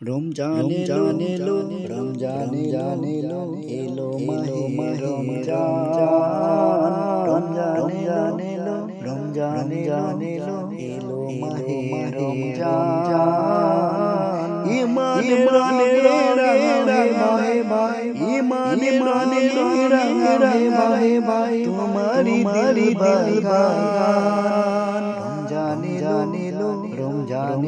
রমজান জান এলো রমজান জান এলো এলো মাহে রমজান। রমজান জান এলো রমজান জান এলো এলো মাহে রমজান। ইমান রানে রানে ভাই ভাই ইমান রানে রানে ভাই ভাই তোমারি দিল বাগান।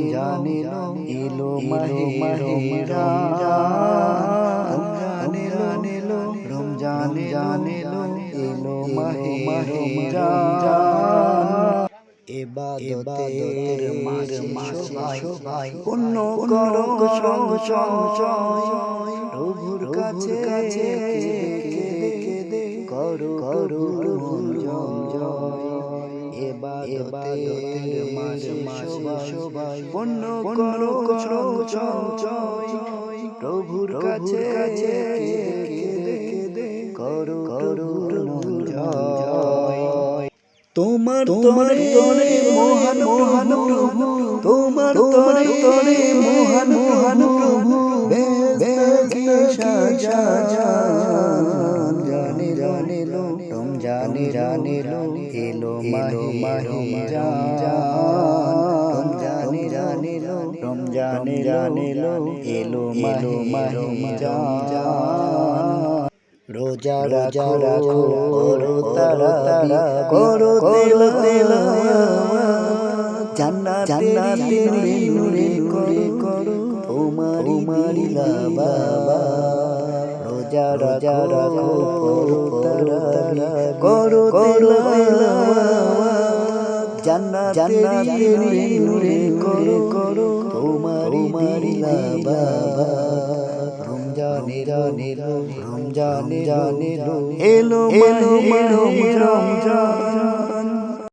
জানিলো এলো মাহে রমজানে জানিলো রমজানে জানিলো এলো মাহে রমজান এবাদতের মাঝে সবাই পূর্ণ করো সংশয় প্রভুর কাছে কাছে কেঁদে কেঁদে করো করো এবাদতের মাঝে সবাই পূর্ণ করো সংশয় প্রভুর কাছে কাছে কেঁদে কেঁদে করো করো জয় তোমার তোমার তরে মহান মহান প্রভু তোমার তরে তরে মহান মহান প্রভু জানে লো রম জানে জানে লো এলো মাহে মাহে রম জানে জানে লো রম জানে জানে লো এলো মাহে মাহে জান রোজা রাজা রাখো করো তারা তারা করো তেল তেল জান্নাত জান্নাত নূরে করে করো তোমার মারি বাবা। রোজা রাজা রাখো তারা করো করো জান্নাত জান্নাত নূরে করে করো তোমার মারি বাবা রমজানে জানিলো রমজানে জানিলো এলো এলো রমজান